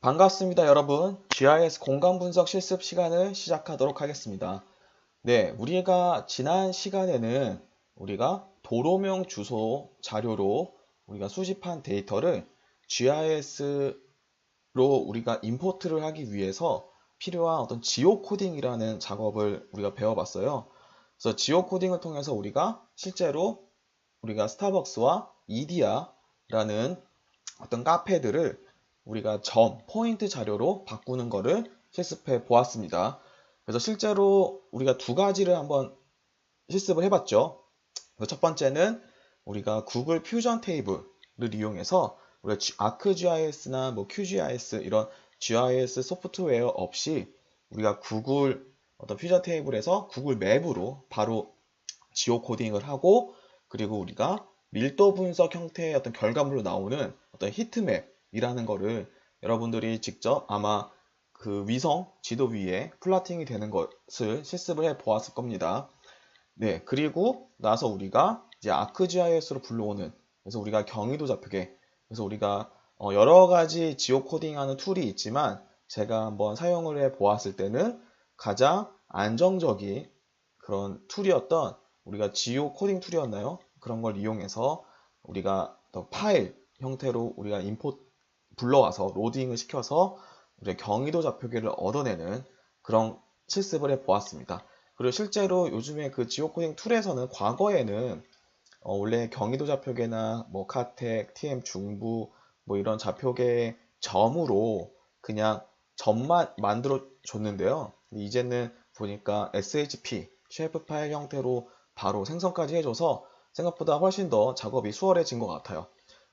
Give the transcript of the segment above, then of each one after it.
반갑습니다, 여러분. GIS 공간 분석 실습 시간을 시작하도록 하겠습니다. 네, 우리가 지난 시간에는 우리가 도로명 주소 자료로 우리가 수집한 데이터를 GIS로 우리가 임포트를 하기 위해서 필요한 어떤 지오 코딩이라는 작업을 우리가 배워봤어요. 그래서 지오 코딩을 통해서 우리가 실제로 우리가 스타벅스와 이디아라는 어떤 카페들을 우리가 점, 포인트 자료로 바꾸는 거를 실습해 보았습니다. 그래서 실제로 우리가 두 가지를 한번 실습을 해봤죠. 첫 번째는 우리가 구글 퓨전 테이블을 이용해서 우리가 ArcGIS나 뭐 QGIS 이런 GIS 소프트웨어 없이 우리가 구글 어떤 퓨전 테이블에서 구글 맵으로 바로 지오 코딩을 하고 그리고 우리가 밀도 분석 형태의 어떤 결과물로 나오는 어떤 히트맵 이라는 거를 여러분들이 직접 아마 그 위성 지도 위에 플라팅이 되는 것을 실습을 해 보았을 겁니다. 네, 그리고 나서 우리가 이제 아크GIS로 불러오는 그래서 우리가 경위도 좌표계 그래서 우리가 어 여러 가지 지오 코딩하는 툴이 있지만 제가 한번 사용을 해 보았을 때는 가장 안정적인 그런 툴이었던 우리가 지오 코딩 툴이었나요? 그런 걸 이용해서 우리가 파일 형태로 우리가 임포트 불러와서 로딩을 시켜서 우리가 경위도 좌표계를 얻어내는 그런 실습을 해 보았습니다. 그리고 실제로 요즘에 그 지오코딩 툴에서는 과거에는 어 원래 경위도 좌표계나 뭐 카텍, TM 중부 뭐 이런 좌표계 점으로 그냥 점만 만들어 줬는데요. 이제는 보니까 SHP, 쉐프 파일 형태로 바로 생성까지 해줘서 생각보다 훨씬 더 작업이 수월해진 것 같아요.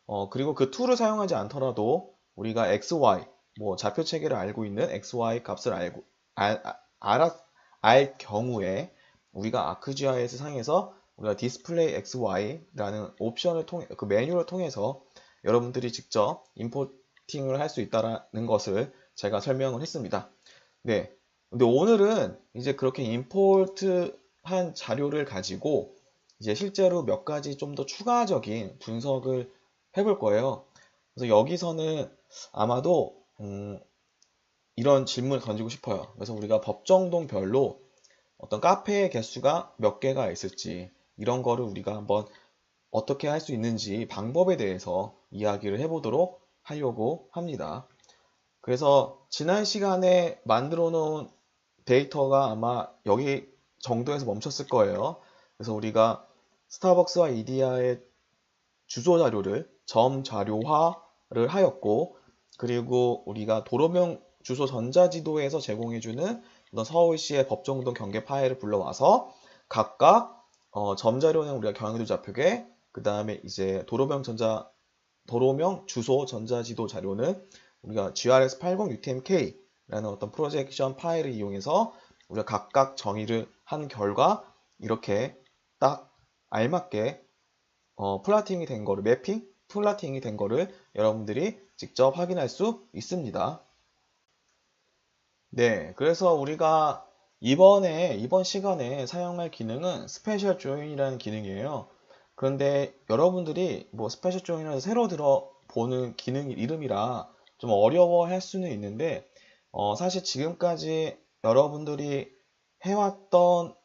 어, 그리고 그 툴을 사용하지 않더라도 우리가 XY, 뭐 좌표 체계를 알고 있는 XY 값을 알고, 알, 알, 알 경우에 우리가 아크GIS 상에서 우리가 디스플레이 XY라는 옵션을 통해, 그 메뉴를 통해서 여러분들이 직접 임포팅을 할 수 있다는 것을 제가 설명을 했습니다. 네. 근데 오늘은 이제 그렇게 임포트 한 자료를 가지고 이제 실제로 몇 가지 좀 더 추가적인 분석을 해볼 거예요. 그래서 여기서는 아마도 음, 이런 질문을 던지고 싶어요. 그래서 우리가 법정동별로 어떤 카페의 개수가 몇 개가 있을지 이런 거를 우리가 한번 어떻게 할 수 있는지 방법에 대해서 이야기를 해보도록 하려고 합니다. 그래서 지난 시간에 만들어 놓은 데이터가 아마 여기 정도에서 멈췄을 거예요. 그래서 우리가 스타벅스와 이디아의 주소 자료를 점 자료화를 하였고 그리고 우리가 도로명 주소 전자지도에서 제공해주는 서울시의 법정동 경계 파일을 불러와서 각각 어, 점 자료는 우리가 경기도 좌표계 그 다음에 이제 도로명 전자 도로명 주소 전자지도 자료는 우리가 GRS 80 UTMK라는 어떤 프로젝션 파일을 이용해서 우리가 각각 정의를 한 결과 이렇게 딱 알맞게 어, 플라팅이 된 거를 매핑 플라팅이 된 거를 여러분들이 직접 확인할 수 있습니다. 네, 그래서 우리가 이번에 이번 시간에 사용할 기능은 스페셜 조인이라는 기능이에요. 그런데 여러분들이 뭐 스페셜 조인을 새로 들어보는 기능 이름이라 좀 어려워할 수는 있는데 어, 사실 지금까지 여러분들이 해왔던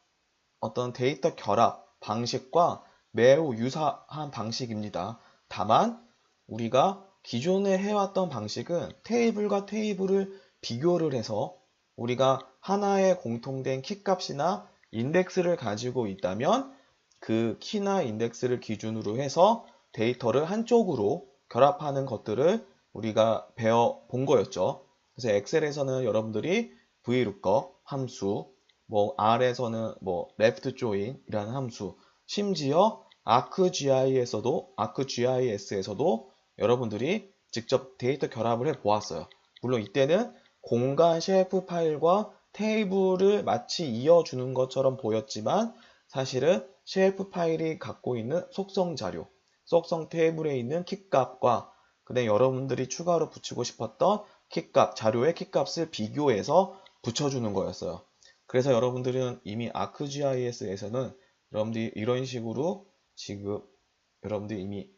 어떤 데이터 결합 방식과 매우 유사한 방식입니다. 다만 우리가 기존에 해왔던 방식은 테이블과 테이블을 비교를 해서 우리가 하나의 공통된 키값이나 인덱스를 가지고 있다면 그 키나 인덱스를 기준으로 해서 데이터를 한쪽으로 결합하는 것들을 우리가 배워 본 거였죠. 그래서 엑셀에서는 여러분들이 VLOOKUP 함수, 뭐 R에서는 뭐 left join이라는 함수, 심지어 ArcGIS에서도 ArcGIS에서도 여러분들이 직접 데이터 결합을 해 보았어요. 물론 이때는 공간 셰프 파일과 테이블을 마치 이어주는 것처럼 보였지만 사실은 셰프 파일이 갖고 있는 속성 자료, 속성 테이블에 있는 키값과 그다음 여러분들이 추가로 붙이고 싶었던 키값, 자료의 키값을 비교해서 붙여주는 거였어요. 그래서 여러분들은 이미 ArcGIS에서는 여러분들이 이런 식으로 지금 여러분들이 이미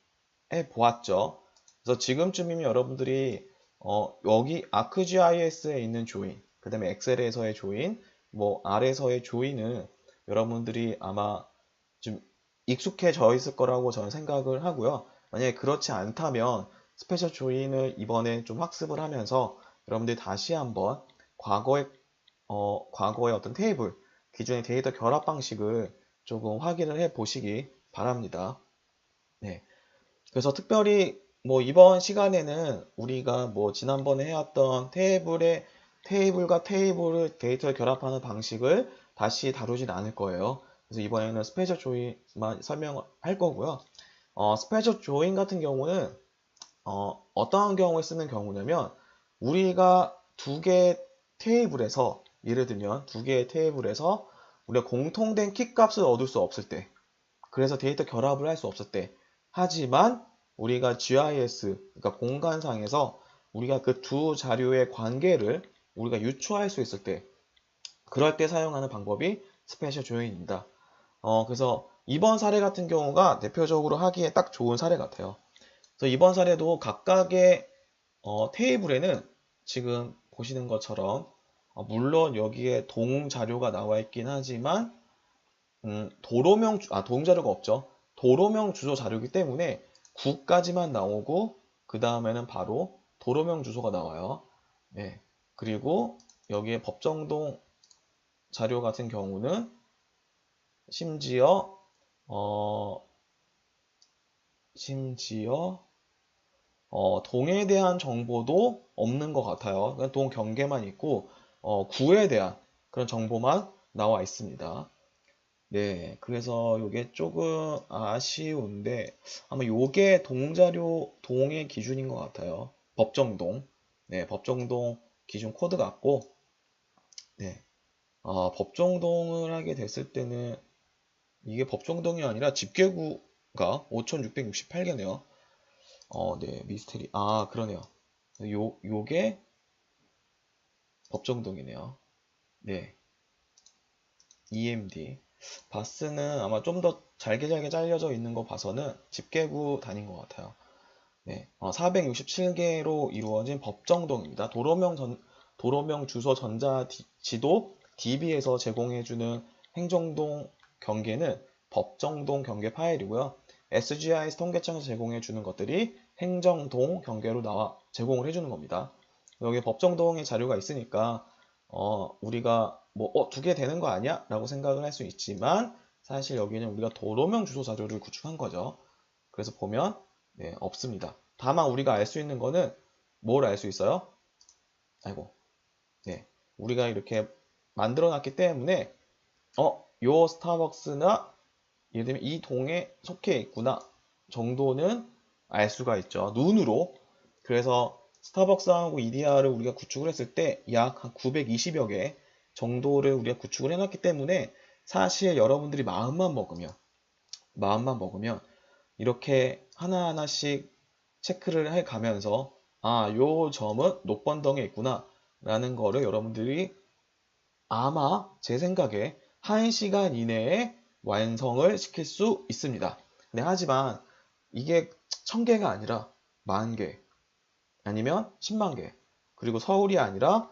해 보았죠. 그래서 지금쯤이면 여러분들이 어, 여기 ArcGIS에 있는 조인, 그 다음에 엑셀에서의 조인, 뭐 R에서의 조인은 여러분들이 아마 좀 익숙해져 있을 거라고 저는 생각을 하고요. 만약에 그렇지 않다면 스페셜 조인을 이번에 좀 학습을 하면서 여러분들이 다시 한번 과거의 어, 과거의 어떤 테이블, 기존의 데이터 결합 방식을 조금 확인을 해 보시기 바랍니다. 네. 그래서 특별히 뭐 이번 시간에는 우리가 뭐 지난번에 해왔던 테이블의 테이블과 테이블을 데이터를 결합하는 방식을 다시 다루진 않을 거예요. 그래서 이번에는 스페셜 조인만 설명할 거고요. 어, 스페셜 조인 같은 경우는 어, 어떠한 경우에 쓰는 경우냐면 우리가 두 개의 테이블에서 예를 들면 두 개의 테이블에서 우리가 공통된 키 값을 얻을 수 없을 때 그래서 데이터 결합을 할수때 하지만 우리가 GIS 그러니까 공간상에서 우리가 그 두 자료의 관계를 우리가 유추할 수 있을 때 그럴 때 사용하는 방법이 스페셜 조인입니다. 어, 그래서 이번 사례 같은 경우가 대표적으로 하기에 딱 좋은 사례 같아요. 그래서 이번 사례도 각각의 어, 테이블에는 지금 보시는 것처럼 어, 물론 여기에 동 자료가 나와 있긴 하지만 음, 도로명 아동 자료가 없죠. 도로명 주소 자료이기 때문에 구까지만 나오고 그 다음에는 바로 도로명 주소가 나와요. 네. 그리고 여기에 법정동 자료 같은 경우는 심지어 어 심지어 어, 동에 대한 정보도 없는 것 같아요. 동 경계만 있고 어, 구에 대한 그런 정보만 나와 있습니다. 네, 그래서 이게 조금 아쉬운데 아마 이게 동자료 동의 기준인 것 같아요. 법정동, 네, 법정동 기준 코드 같고, 네, 아, 법정동을 하게 됐을 때는 이게 법정동이 아니라 집계구가 5668개네요. 어, 네, 미스테리. 아, 그러네요. 요, 요게 법정동이네요. 네. EMD. 바스는 아마 좀 더 잘게 잘게 잘려져 있는 거 봐서는 집계구 단인 것 같아요. 네. 어, 467개로 이루어진 법정동입니다. 도로명 전, 도로명 주소 전자 지도 DB에서 제공해주는 행정동 경계는 법정동 경계 파일이고요. SGIS 통계청에서 제공해 주는 것들이 행정동 경계로 나와 제공을 해주는 겁니다. 여기 법정동의 자료가 있으니까 어, 우리가 뭐 어, 두개 되는 거 아니야? 라고 생각을 할 수 있지만 사실 여기는 우리가 도로명 주소 자료를 구축한 거죠. 그래서 보면 네, 없습니다. 다만 우리가 알 수 있는 거는 뭘 알 수 있어요? 아이고 네, 우리가 이렇게 만들어 놨기 때문에 어, 요 스타벅스나 예를 들면 이 동에 속해 있구나 정도는 알 수가 있죠. 눈으로. 그래서 스타벅스하고 EDR을 우리가 구축을 했을 때 약 920여 개 정도를 우리가 구축을 해놨기 때문에 사실 여러분들이 마음만 먹으면 마음만 먹으면 이렇게 하나하나씩 체크를 해 가면서 아, 요 점은 녹번덩에 있구나 라는 거를 여러분들이 아마 제 생각에 1시간 이내에 완성을 시킬 수 있습니다. 네, 하지만 이게 천 개가 아니라 만 개, 아니면 10만 개, 그리고 서울이 아니라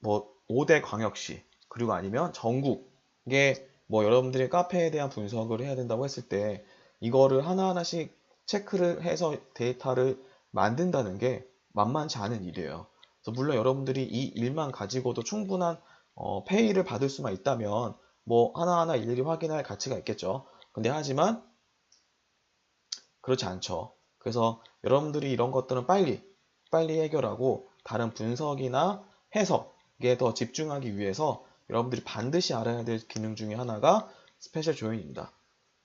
뭐 5대 광역시, 그리고 아니면 전국에 뭐 여러분들이 카페에 대한 분석을 해야 된다고 했을 때 이거를 하나하나씩 체크를 해서 데이터를 만든다는 게 만만치 않은 일이에요. 그래서 물론 여러분들이 이 일만 가지고도 충분한 어, 페이를 받을 수만 있다면 뭐 하나하나 일일이 확인할 가치가 있겠죠. 근데 하지만 그렇지 않죠. 그래서 여러분들이 이런 것들은 빨리 빨리 해결하고 다른 분석이나 해석에 더 집중하기 위해서 여러분들이 반드시 알아야 될 기능 중에 하나가 스페셜 조인입니다.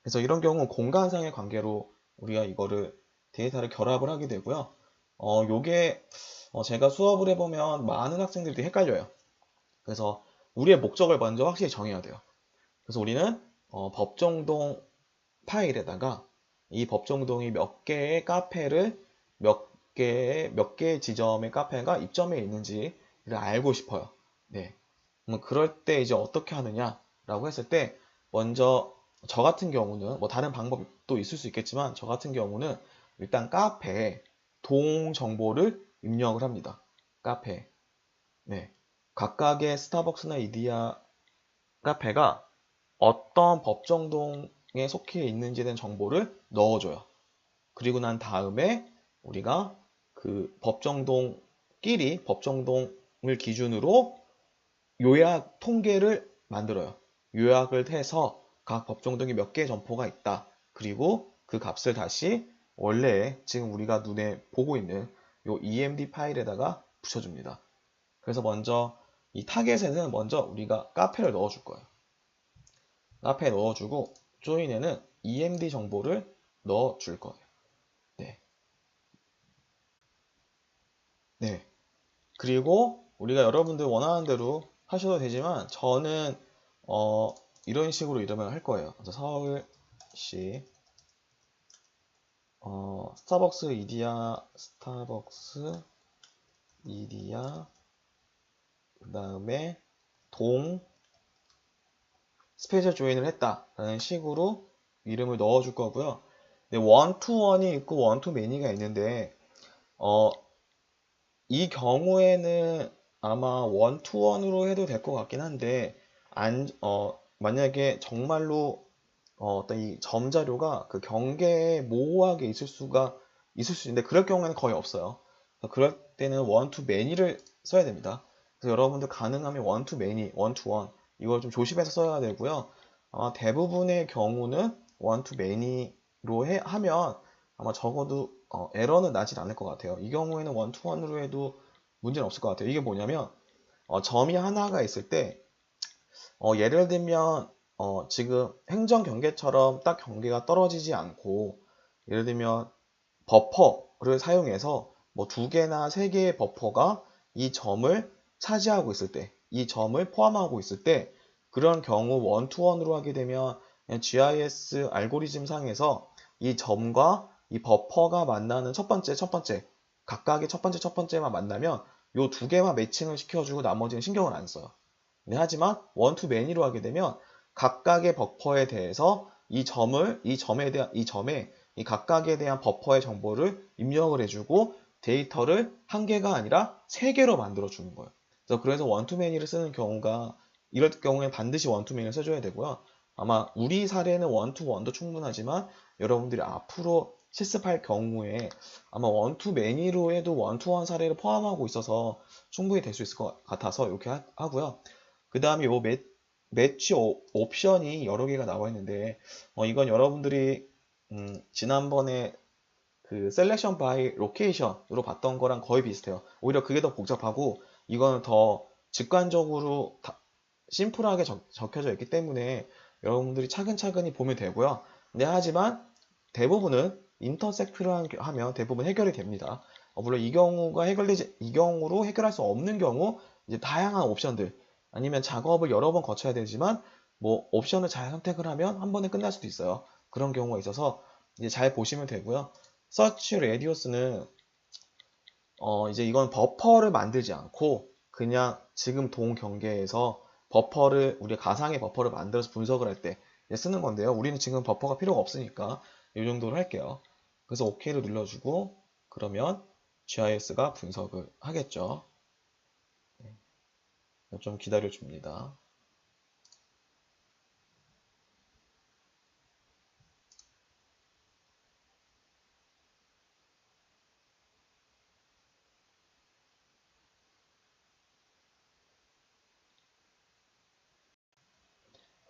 그래서 이런 경우 공간상의 관계로 우리가 이거를 데이터를 결합을 하게 되고요. 어, 요게 어, 제가 수업을 해보면 많은 학생들이 헷갈려요. 그래서 우리의 목적을 먼저 확실히 정해야 돼요. 그래서 우리는 어, 법정동 파일에다가 이 법정동이 몇 개의 카페를 몇 개의 몇 개의 지점의 카페가 입점해 있는지를 알고 싶어요. 네. 그럼 그럴 때 이제 어떻게 하느냐라고 했을 때 먼저 저 같은 경우는 뭐 다른 방법도 있을 수 있겠지만 저 같은 경우는 일단 카페에 동 정보를 입력을 합니다. 카페. 네. 각각의 스타벅스나 이디야 카페가 어떤 법정동에 속해 있는지에 대한 정보를 넣어줘요. 그리고 난 다음에 우리가 그 법정동끼리 법정동 을 기준으로 요약 통계를 만들어요. 요약을 해서 각 법정동에 몇 개의 점포가 있다. 그리고 그 값을 다시 원래 지금 우리가 눈에 보고 있는 요 EMD 파일에다가 붙여줍니다. 그래서 먼저 이 타겟에는 먼저 우리가 카페를 넣어줄 거예요. 카페에 넣어주고 조인에는 EMD 정보를 넣어줄 거예요. 네. 네. 그리고 우리가 여러분들 원하는 대로 하셔도 되지만 저는 어 이런 식으로 이름을 할 거예요. 서울시 어, 스타벅스 이디야 스타벅스 이디야 그 다음에 동 스페셜 조인을 했다라는 식으로 이름을 넣어줄 거고요. 네, 원투원이 있고 원투 매니가 있는데 어, 이 경우에는 아마 원투원으로 해도 될 것 같긴 한데 안, 어, 만약에 정말로 어, 어떤 이 점자료가 그 경계에 모호하게 있을 수가 있을 수 있는데 그럴 경우에는 거의 없어요. 그럴 때는 원투 매니를 써야 됩니다. 그래서 여러분들 가능하면 원투 매니, 원투 원 이걸 좀 조심해서 써야 되고요. 아마 대부분의 경우는 원투 매니로 해, 하면 아마 적어도 어, 에러는 나질 않을 것 같아요. 이 경우에는 원투 원으로 해도 문제는 없을 것 같아요. 이게 뭐냐면 어, 점이 하나가 있을 때 어, 예를 들면 어, 지금 행정 경계처럼 딱 경계가 떨어지지 않고 예를 들면 버퍼를 사용해서 뭐 두 개나 세 개의 버퍼가 이 점을 차지하고 있을 때, 이 점을 포함하고 있을 때 그런 경우 원투원으로 하게 되면 GIS 알고리즘 상에서 이 점과 이 버퍼가 만나는 첫 번째, 첫 번째 각각의 첫 번째, 첫 번째만 만나면 이두 개만 매칭을 시켜주고 나머지는 신경을 안 써요. 네, 하지만 원투 매니로 하게 되면 각각의 버퍼에 대해서 이 점을 이 점에 대한 이 점에 이 각각에 대한 버퍼의 정보를 입력을 해주고 데이터를 한 개가 아니라 세 개로 만들어 주는 거예요. 그래서 그래서 원투매니를 쓰는 경우가 이럴 경우에 반드시 원투매니를 써줘야 되고요. 아마 우리 사례는 원투원도 충분하지만 여러분들이 앞으로 실습할 경우에 아마 원투 매니로 해도 원투원 사례를 포함하고 있어서 충분히 될 수 있을 것 같아서 이렇게 하 고요. 그 다음에 요 매, 매치 옵션이 여러 개가 나와 있는데 어, 이건 여러분들이 음, 지난번에 그 셀렉션 바이 로케이션으로 봤던 거랑 거의 비슷해요. 오히려 그게 더 복잡하고 이거는 더 직관적으로 심플하게 적, 적혀져 있기 때문에 여러분들이 차근차근히 보면 되고요. 네, 하지만 대부분은 인터섹트를 하면 대부분 해결이 됩니다. 어, 물론 이 경우가 해결되지 이 경우로 해결할 수 없는 경우 이제 다양한 옵션들 아니면 작업을 여러 번 거쳐야 되지만 뭐 옵션을 잘 선택을 하면 한 번에 끝날 수도 있어요. 그런 경우가 있어서 이제 잘 보시면 되고요. 서치 레디오스는 어 이제 이건 버퍼를 만들지 않고 그냥 지금 동 경계에서 버퍼를 우리 가상의 버퍼를 만들어서 분석을 할 때 쓰는 건데요. 우리는 지금 버퍼가 필요가 없으니까 이 정도로 할게요. 그래서 OK를 눌러주고 그러면 GIS가 분석을 하겠죠. 좀 기다려 줍니다.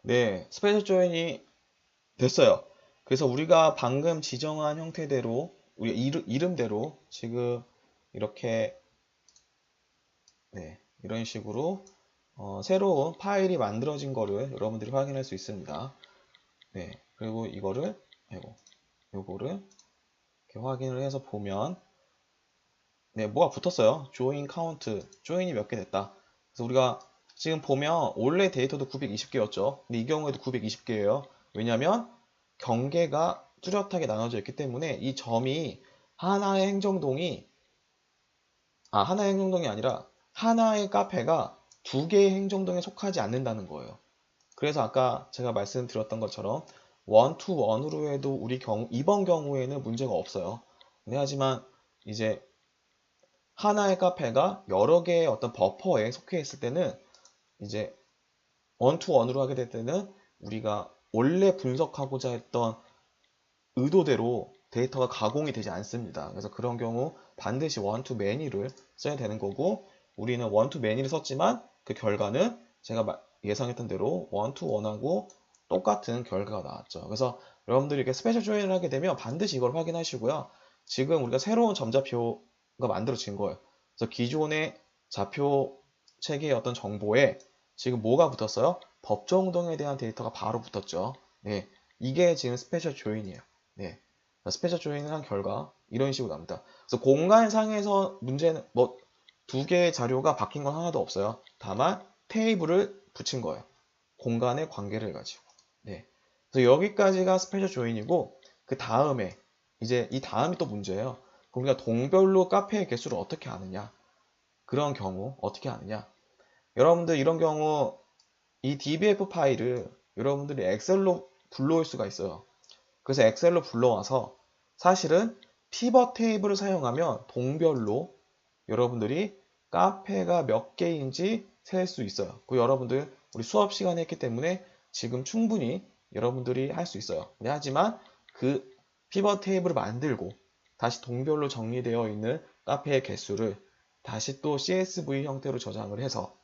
네, 스페셜 조인이 됐어요. 그래서 우리가 방금 지정한 형태대로 우리 이름, 이름 대로 지금 이렇게 네, 이런 식으로 어, 새로운 파일이 만들어진 거를 여러분들이 확인할 수 있습니다. 네, 그리고 이거를 아이고, 요거를 이렇게 확인을 해서 보면 네, 뭐가 붙었어요. join count, join이 몇 개 됐다. 그래서 우리가 지금 보면 원래 데이터도 920개였죠. 근데 이 경우에도 920개예요. 왜냐하면 경계가 뚜렷하게 나눠져 있기 때문에 이 점이 하나의 행정동이 아 하나의 행정동이 아니라 하나의 카페가 두 개의 행정동에 속하지 않는다는 거예요. 그래서 아까 제가 말씀드렸던 것처럼 원투 원으로 해도 우리 경우 이번 경우에는 문제가 없어요. 네, 하지만 이제 하나의 카페가 여러 개의 어떤 버퍼에 속해 있을 때는 이제 원투원으로 하게 될 때는 우리가 원래 분석하고자 했던 의도대로 데이터가 가공이 되지 않습니다. 그래서 그런 경우 반드시 원투 매니를 써야 되는 거고 우리는 원투 매니를 썼지만 그 결과는 제가 예상했던 대로 원투 원하고 똑같은 결과가 나왔죠. 그래서 여러분들이 이렇게 스페셜 조인을 하게 되면 반드시 이걸 확인하시고요. 지금 우리가 새로운 점자표가 만들어진 거예요. 그래서 기존의 좌표 체계의 어떤 정보에 지금 뭐가 붙었어요? 법정동에 대한 데이터가 바로 붙었죠. 네, 이게 지금 스페셜 조인이에요. 네, 스페셜 조인을 한 결과 이런 식으로 납니다. 그래서 공간상에서 문제는 뭐 두 개의 자료가 바뀐 건 하나도 없어요. 다만 테이블을 붙인 거예요. 공간의 관계를 가지고. 네, 그래서 여기까지가 스페셜 조인이고 그 다음에 이제 이 다음이 또 문제예요. 우리가 동별로 카페의 개수를 어떻게 아느냐? 그런 경우 어떻게 아느냐? 여러분들 이런 경우 이 dbf 파일을 여러분들이 엑셀로 불러올 수가 있어요. 그래서 엑셀로 불러와서 사실은 피벗 테이블을 사용하면 동별로 여러분들이 카페가 몇 개인지 셀 수 있어요. 그 여러분들 우리 수업 시간에 했기 때문에 지금 충분히 여러분들이 할 수 있어요. 네, 하지만 그 피벗 테이블을 만들고 다시 동별로 정리되어 있는 카페의 개수를 다시 또 CSV 형태로 저장을 해서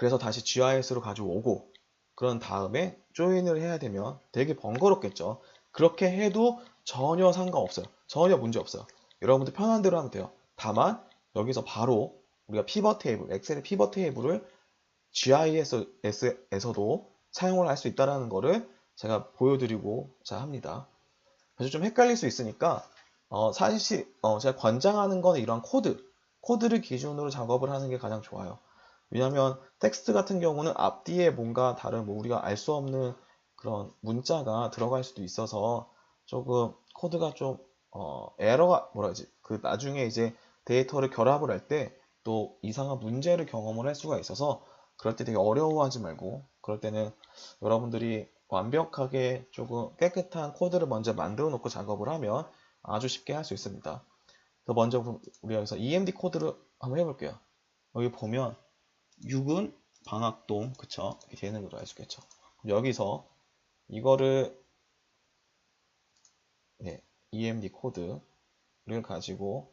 그래서 다시 GIS로 가져오고 그런 다음에 조인을 해야 되면 되게 번거롭겠죠. 그렇게 해도 전혀 상관없어요. 전혀 문제 없어요. 여러분들 편한 대로 하면 돼요. 다만 여기서 바로 우리가 피벗 테이블, 엑셀의 피벗 테이블을 GIS에서도 사용을 할 수 있다는 것을 제가 보여드리고자 합니다. 그래서 좀 헷갈릴 수 있으니까 어, 사실 어, 제가 권장하는 거는 이런 코드, 코드를 기준으로 작업을 하는 게 가장 좋아요. 왜냐하면 텍스트 같은 경우는 앞뒤에 뭔가 다른 뭐 우리가 알 수 없는 그런 문자가 들어갈 수도 있어서 조금 코드가 좀 어, 에러가 뭐라 하지 그 나중에 이제 데이터를 결합을 할 때 또 이상한 문제를 경험을 할 수가 있어서 그럴 때 되게 어려워하지 말고 그럴 때는 여러분들이 완벽하게 조금 깨끗한 코드를 먼저 만들어 놓고 작업을 하면 아주 쉽게 할 수 있습니다. 먼저 우리가 여기서 EMD 코드를 한번 해볼게요. 여기 보면 6은 방학동 그쵸? 되는 걸로 알 수 있겠죠. 여기서 이거를 네, EMD 코드를 가지고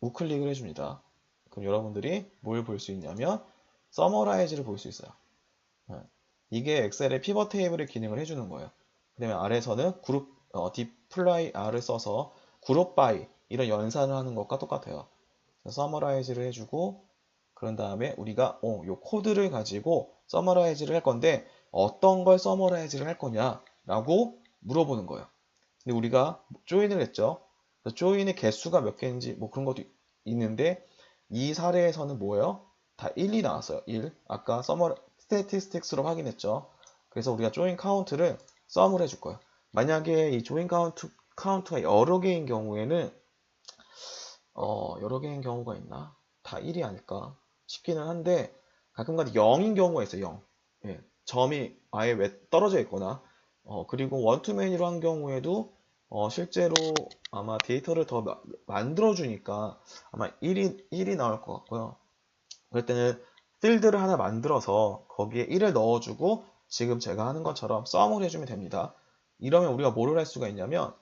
우클릭을 해줍니다. 그럼 여러분들이 뭘 볼 수 있냐면 서머라이즈를 볼 수 있어요. 네. 이게 엑셀의 피벗 테이블의 기능을 해주는 거예요. 그 다음에 아래에서는 그룹 어, 디플라이 R을 써서 그룹 바이 이런 연산을 하는 것과 똑같아요. 서머라이즈를 해주고 그런 다음에 우리가 어, 요 코드를 가지고 서머라이즈를 할 건데 어떤 걸 서머라이즈를 할 거냐라고 물어보는 거예요. 근데 우리가 조인을 했죠. 조인의 개수가 몇 개인지 뭐 그런 것도 있는데 이 사례에서는 뭐예요? 다 1이 나왔어요. 1. 아까 서머 스태티스틱스로 확인했죠. 그래서 우리가 조인 카운트를 썸을 해줄 거예요. 만약에 이 조인 카운트, 카운트가 여러 개인 경우에는 어, 여러 개인 경우가 있나? 다 1이 아닐까 싶기는 한데 가끔가다 0인 경우가 있어요. 0. 예, 점이 아예 왜 떨어져 있거나 어, 그리고 원투맨으로 한 경우에도 어, 실제로 아마 데이터를 더 마, 만들어주니까 아마 1이, 1이 나올 것 같고요. 그럴 때는 필드를 하나 만들어서 거기에 1을 넣어주고 지금 제가 하는 것처럼 썸을 해주면 됩니다. 이러면 우리가 뭐를 할 수가 있냐면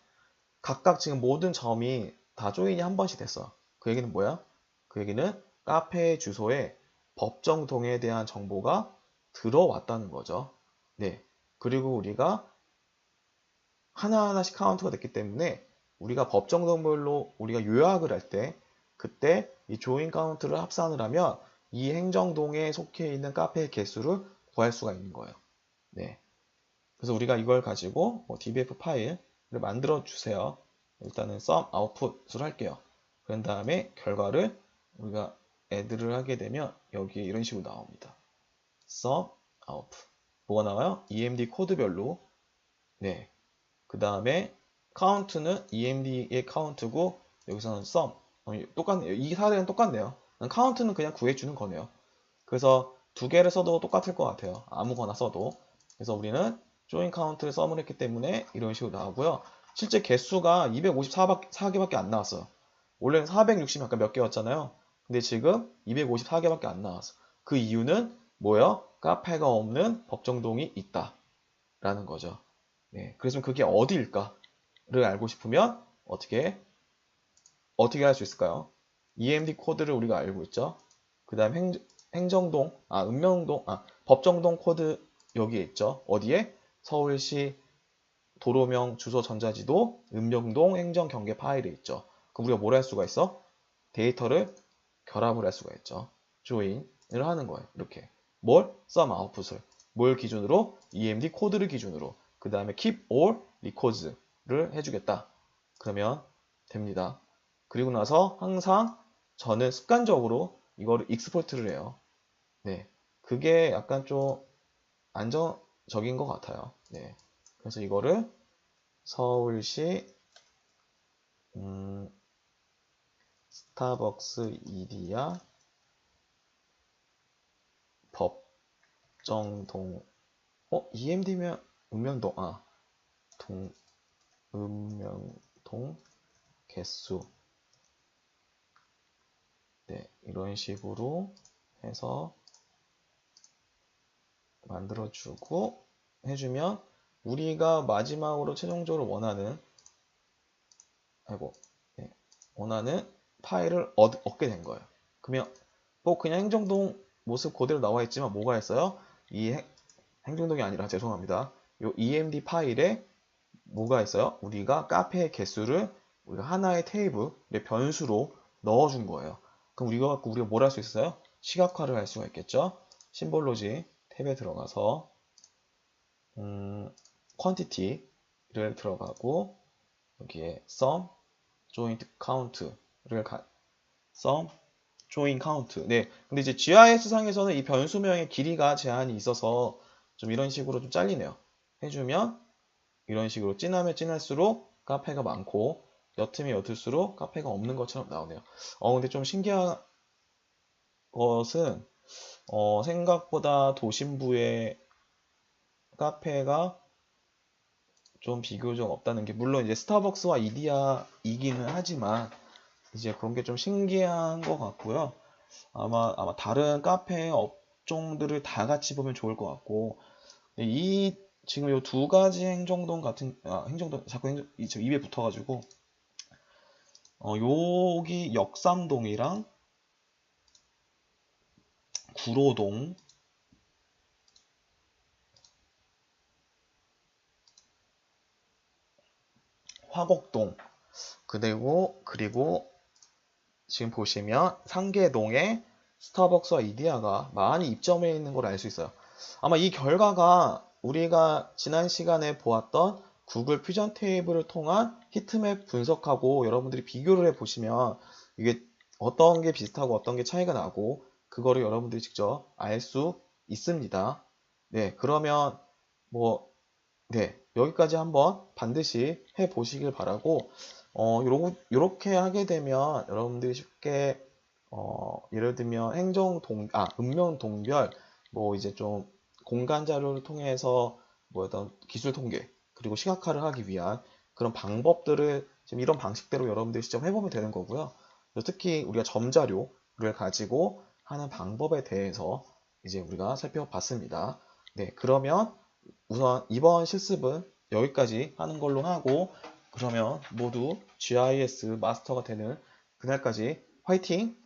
각각 지금 모든 점이 다 조인이 한 번씩 됐어. 그 얘기는 뭐야? 그 얘기는 카페 주소에 법정 동에 대한 정보가 들어왔다는 거죠. 네. 그리고 우리가 하나하나씩 카운트가 됐기 때문에 우리가 법정 동별로 우리가 요약을 할 때 그때 이 조인 카운트를 합산을 하면 이 행정동에 속해 있는 카페의 개수를 구할 수가 있는 거예요. 네. 그래서 우리가 이걸 가지고 뭐 dbf 파일을 만들어 주세요. 일단은 sum output을 할게요. 그런 다음에 결과를 우리가 add를 하게 되면 여기에 이런 식으로 나옵니다. sum output. 뭐가 나와요? emd 코드별로. 네. 그 다음에 count는 emd의 count고 여기서는 sum. 어, 똑같네요. 이 사례는 똑같네요. 카운트는 그냥 구해주는 거네요. 그래서 두 개를 써도 똑같을 것 같아요. 아무거나 써도. 그래서 우리는 join count를 썸을 했기 때문에 이런 식으로 나오고요. 실제 개수가 254개밖에 안 나왔어요. 원래는 460 아까 몇 개였잖아요. 근데 지금 254개밖에 안 나왔어. 그 이유는 뭐요? 카페가 없는 법정동이 있다. 라는 거죠. 네. 그래서 그게 어디일까를 알고 싶으면 어떻게 어떻게 할 수 있을까요? EMD 코드를 우리가 알고 있죠. 그 다음 행, 행정동, 아, 읍명동, 아, 법정동 코드 여기에 있죠. 어디에? 서울시 도로명 주소 전자지도 읍명동 행정경계 파일에 있죠. 그럼 우리가 뭘 할 수가 있어? 데이터를 결합을 할 수가 있죠. join을 하는 거예요. 이렇게. 뭘? sum output을. 뭘 기준으로? EMD 코드를 기준으로. 그 다음에 keep all records를 해주겠다. 그러면 됩니다. 그리고 나서 항상 저는 습관적으로 이거를 익스포트를 해요. 네. 그게 약간 좀 안정적인 것 같아요. 네. 그래서 이거를 서울시 음, 스타벅스 이디야? 법정동 어 EMD면 읍명동 아동 읍명동 개수. 네 이런 식으로 해서 만들어주고 해주면 우리가 마지막으로 최종적으로 원하는 아이고 네, 원하는 파일을 얻, 얻게 된 거예요. 그러면 뭐 그냥 행정동 모습 그대로 나와 있지만 뭐가 있어요? 이 행, 행정동이 아니라 죄송합니다. 요 EMD 파일에 뭐가 있어요? 우리가 카페의 개수를 우리가 하나의 테이블의 변수로 넣어준 거예요. 그럼 우리가 갖고 우리가 뭘 할 수 있어요? 시각화를 할 수가 있겠죠? 심볼로지 탭에 들어가서 음, quantity를 들어가고 여기에 sum, joint count를 가, sum, join count. 네, 근데 이제 GIS 상에서는 이 변수명의 길이가 제한이 있어서 좀 이런 식으로 좀 잘리네요. 해주면 이런 식으로 진하면 진할수록 카페가 많고 옅으면 옅을수록 카페가 없는 것처럼 나오네요. 어 근데 좀 신기한 것은 어, 생각보다 도심부의 카페가 좀 비교적 없다는 게 물론 이제 스타벅스와 이디야이기는 하지만 이제 그런 게 좀 신기한 것 같고요. 아마 아마 다른 카페 업종들을 다 같이 보면 좋을 것 같고 이 지금 이 두 가지 행정동 같은 아, 행정동 자꾸 행정, 입에 붙어가지고 어, 여기 역삼동이랑 구로동 화곡동 그리고 그리고 지금 보시면 상계동에 스타벅스와 이디야가 많이 입점해 있는 걸 알 수 있어요. 아마 이 결과가 우리가 지난 시간에 보았던 구글 퓨전 테이블을 통한 히트맵 분석하고 여러분들이 비교를 해 보시면 이게 어떤 게 비슷하고 어떤 게 차이가 나고 그거를 여러분들이 직접 알 수 있습니다. 네, 그러면 뭐, 네, 여기까지 한번 반드시 해 보시길 바라고, 어, 요러, 요렇게 하게 되면 여러분들이 쉽게, 어, 예를 들면 행정 동, 아, 음명 동별, 뭐 이제 좀 공간 자료를 통해서 뭐 어떤 기술 통계, 그리고 시각화를 하기 위한 그런 방법들을 지금 이런 방식대로 여러분들이 직접 해보면 되는 거고요. 특히 우리가 점자료를 가지고 하는 방법에 대해서 이제 우리가 살펴봤습니다. 네, 그러면 우선 이번 실습은 여기까지 하는 걸로 하고 그러면 모두 GIS 마스터가 되는 그날까지 화이팅!